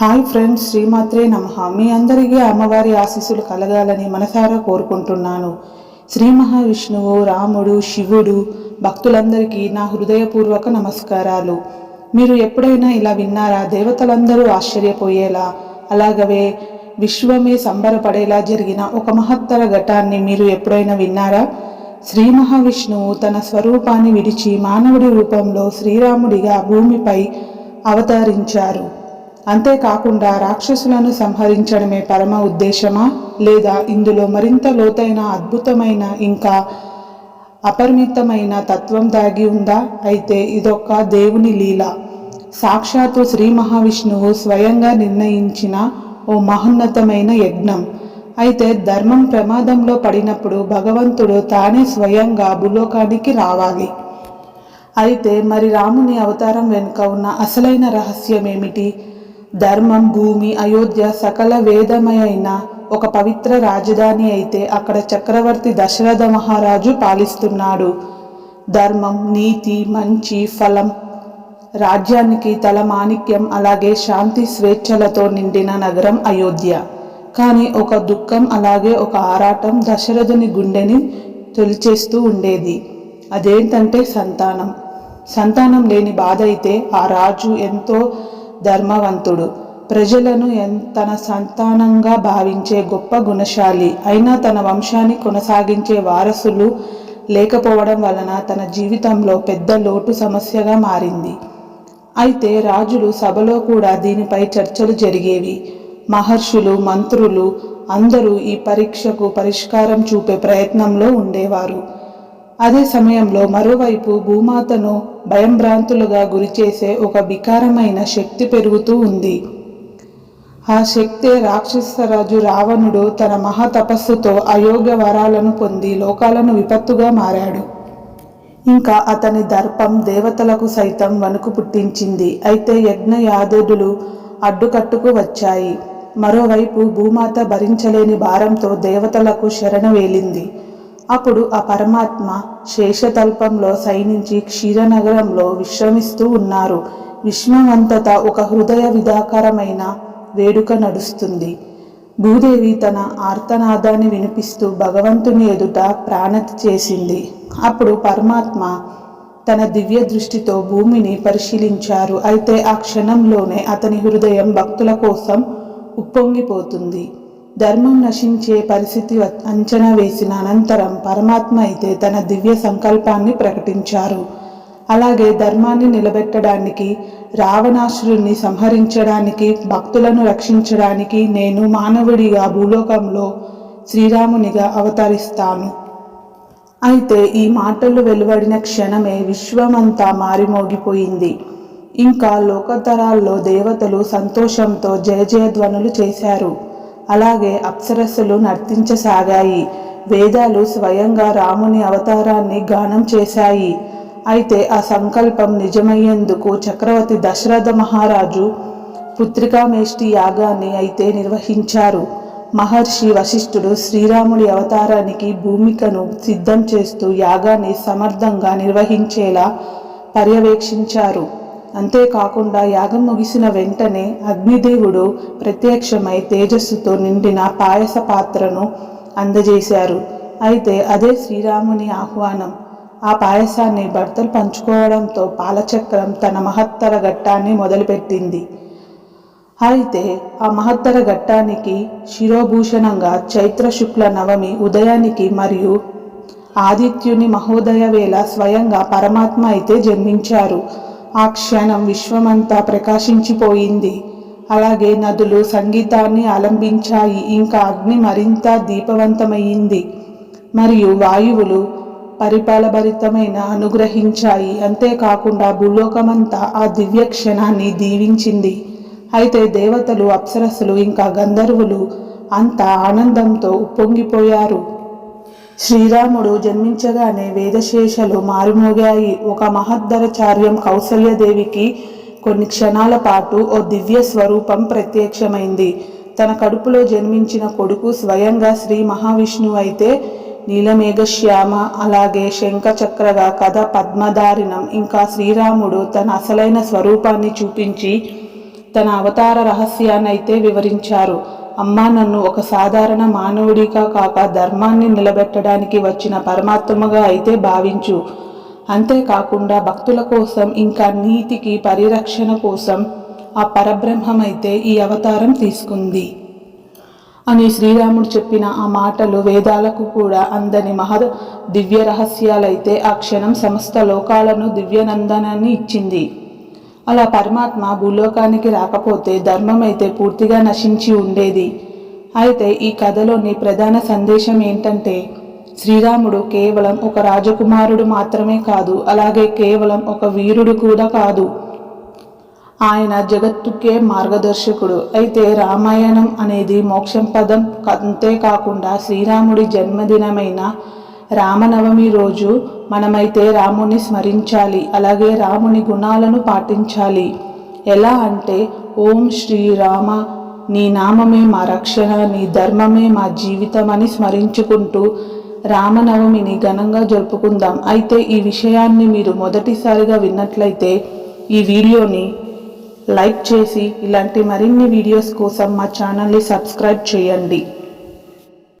Hi friends శ్రీమాత్రే నమ. మీ అందరికీ అమ్మవారి ఆశీస్సులు కలగాలని మనసారా కోరుకుంటున్నాను. శ్రీ మహావిష్ణువు రాముడు శివుడు భక్తులందరికీ నా హృదయపూర్వక నమస్కారాలు. మీరు ఎప్పుడైనా ఇలా విన్నారా? దేవతలందరూ ఆశ్చర్యపోయేలా అలాగవే విశ్వమే సంబరపడేలా జరిగిన ఒక మహత్తర ఘటాన్ని మీరు ఎప్పుడైనా విన్నారా? శ్రీ మహావిష్ణువు తన స్వరూపాన్ని విడిచి మానవుడి రూపంలో శ్రీరాముడిగా భూమిపై అవతరించారు. అంతేకాకుండా రాక్షసులను సంహరించడమే పరమ ఉద్దేశమా? లేదా ఇందులో మరింత లోతైన అద్భుతమైన ఇంకా అపరిమితమైన తత్వం దాగి ఉందా? అయితే ఇదొక దేవుని లీల. సాక్షాత్తు శ్రీ మహావిష్ణువు స్వయంగా నిర్ణయించిన ఓ మహోన్నతమైన యజ్ఞం. అయితే ధర్మం ప్రమాదంలో పడినప్పుడు భగవంతుడు తానే స్వయంగా భూలోకానికి రావాలి. అయితే మరి రాముని అవతారం వెనుక ఉన్న అసలైన రహస్యం ఏమిటి ధర్మం భూమి అయోధ్య సకల వేదమయైన ఒక పవిత్ర రాజధాని అయితే అక్కడ చక్రవర్తి దశరథ మహారాజు పాలిస్తున్నాడు. ధర్మం నీతి మంచి ఫలం రాజ్యానికి తలమాణిక్యం అలాగే శాంతి స్వేచ్ఛలతో నిండిన నగరం అయోధ్య. కానీ ఒక దుఃఖం అలాగే ఒక ఆరాటం దశరథుని గుండెని తొలిచేస్తూ ఉండేది. అదేంటంటే సంతానం. సంతానం లేని బాధ అయితే ఆ రాజు ఎంతో ధర్మవంతుడు. ప్రజలను ఎన్- తన సంతానంగా భావించే గొప్ప గుణశాలి. అయినా తన వంశాన్ని కొనసాగించే వారసులు లేకపోవడం వలన తన జీవితంలో పెద్ద లోటు సమస్యగా మారింది. అయితే రాజులు సభలో కూడా దీనిపై చర్చలు జరిగేవి. మహర్షులు మంత్రులు అందరూ ఈ పరీక్షకు పరిష్కారం చూపే ప్రయత్నంలో ఉండేవారు. అదే సమయంలో మరోవైపు భూమాతను భయంభ్రాంతులుగా గురిచేసే ఒక వికారమైన శక్తి పెరుగుతూ ఉంది. ఆ శక్తే రాక్షసరాజు రావణుడు తన మహాతపస్సుతో అయోగ్య వరాలను పొంది లోకాలను విపత్తుగా మారాడు. ఇంకా అతని దర్పం దేవతలకు సైతం వణుకు పుట్టించింది. అయితే యజ్ఞ యాదవులు అడ్డుకట్టుకు వచ్చాయి. మరోవైపు భూమాత భరించలేని భారంతో దేవతలకు శరణ వేలింది అప్పుడు ఆ పరమాత్మ శేషతల్పంలో సైనించి క్షీరనగరంలో విశ్రమిస్తూ ఉన్నారు. విశ్వమంతటా ఒక హృదయ విధాకరమైన వేడుక నడుస్తుంది. భూదేవి తన ఆర్తనాదాన్ని వినిపిస్తూ భగవంతుని ఎదుట ప్రాణతి చేసింది. అప్పుడు పరమాత్మ తన దివ్య దృష్టితో భూమిని పరిశీలించారు. అయితే ఆ క్షణంలోనే అతని హృదయం భక్తుల కోసం ఉప్పొంగిపోతుంది. ధర్మం నశించే పరిస్థితి అంచనా వేసిన అనంతరం పరమాత్మ అయితే తన దివ్య సంకల్పాన్ని ప్రకటించారు. అలాగే ధర్మాన్ని నిలబెట్టడానికి రావణాసురుణ్ణి సంహరించడానికి భక్తులను రక్షించడానికి నేను మానవుడిగా భూలోకంలో శ్రీరామునిగా అవతరిస్తాను. అయితే ఈ మాటలు వెలువడిన క్షణమే విశ్వమంతా మారిమోగిపోయింది. ఇంకా లోకతరాల్లో దేవతలు సంతోషంతో జయ జయధ్వనులు చేశారు. అలాగే అప్సరస్సులు నర్తించసాగాయి. వేదాలు స్వయంగా రాముని అవతారాన్ని గానం చేశాయి. అయితే ఆ సంకల్పం నిజమయ్యేందుకు చక్రవర్తి దశరథ మహారాజు పుత్రికామేష్టి యాగాన్ని అయితే నిర్వహించారు. మహర్షి వశిష్ఠుడు శ్రీరాముడి అవతారానికి భూమికను సిద్ధం చేస్తూ యాగాన్ని సమర్థంగా నిర్వహించేలా పర్యవేక్షించారు. అంతేకాకుండా యాగం ముగిసిన వెంటనే అగ్నిదేవుడు ప్రత్యక్షమై తేజస్సుతో నిండిన పాయస పాత్రను అందజేశారు. అయితే అదే శ్రీరాముని ఆహ్వానం. ఆ పాయసాన్ని భర్తలు పంచుకోవడంతో పాలచక్రం తన మహత్తర ఘట్టాన్ని మొదలుపెట్టింది. అయితే ఆ మహత్తర ఘట్టానికి శిరోభూషణంగా చైత్ర శుక్ల నవమి ఉదయానికి మరియు ఆదిత్యుని మహోదయ వేళ స్వయంగా పరమాత్మ అయితే జన్మించారు. ఆ క్షణం విశ్వమంతా ప్రకాశించిపోయింది. అలాగే నదులు సంగీతాన్ని ఆలంబించాయి. ఇంకా అగ్ని మరింత దీపవంతమయ్యింది. మరియు వాయువులు పరిపాలభరితమైన అనుగ్రహించాయి. అంతేకాకుండా భూలోకమంతా ఆ దివ్య క్షణాన్ని దీవించింది. అయితే దేవతలు అప్సరస్సులు ఇంకా గంధర్వులు అంత ఆనందంతో ఉప్పొంగిపోయారు. శ్రీరాముడు జన్మించగానే వేదశేషలు మారుమోగాయి. ఒక మహద్దరచార్యం కౌసల్యదేవికి కొన్ని క్షణాల పాటు ఓ దివ్య స్వరూపం ప్రత్యక్షమైంది. తన కడుపులో జన్మించిన కొడుకు స్వయంగా శ్రీ మహావిష్ణువు అయితే నీలమేఘశ్యామ అలాగే శంఖచక్రగా కథ పద్మధారిణం ఇంకా శ్రీరాముడు తన అసలైన స్వరూపాన్ని చూపించి తన అవతార రహస్యాన్నైతే వివరించారు. అమ్మా నన్ను ఒక సాధారణ మానవుడిగా కాక ధర్మాన్ని నిలబెట్టడానికి వచ్చిన పరమాత్మగా అయితే భావించు. అంతేకాకుండా భక్తుల కోసం ఇంకా నీతికి పరిరక్షణ కోసం ఆ పరబ్రహ్మమైతే ఈ అవతారం తీసుకుంది. అని శ్రీరాముడు చెప్పిన ఆ మాటలు వేదాలకు కూడా అందని మహా దివ్య రహస్యాలైతే ఆ క్షణం సమస్త లోకాలను దివ్యనందనాన్ని ఇచ్చింది. అలా పరమాత్మ భూలోకానికి రాకపోతే ధర్మం అయితే పూర్తిగా నశించి ఉండేది. అయితే ఈ కథలోని ప్రధాన సందేశం ఏంటంటే శ్రీరాముడు కేవలం ఒక రాజకుమారుడు మాత్రమే కాదు అలాగే కేవలం ఒక వీరుడు కూడా కాదు. ఆయన జగత్తుకే మార్గదర్శకుడు. అయితే రామాయణం అనేది మోక్షం పదం అంతేకాకుండా శ్రీరాముడి జన్మదినమైన రామనవమి రోజు మనమైతే రాముని స్మరించాలి అలాగే రాముని గుణాలను పాటించాలి. ఎలా అంటే ఓం శ్రీరామ నీ నామమే మా రక్షణ నీ ధర్మమే మా జీవితం అని స్మరించుకుంటూ రామనవమిని ఘనంగా జరుపుకుందాం. అయితే ఈ విషయాన్ని మీరు మొదటిసారిగా విన్నట్లయితే ఈ వీడియోని లైక్ చేసి ఇలాంటి మరిన్ని వీడియోస్ కోసం మా ఛానల్ని సబ్స్క్రైబ్ చేయండి.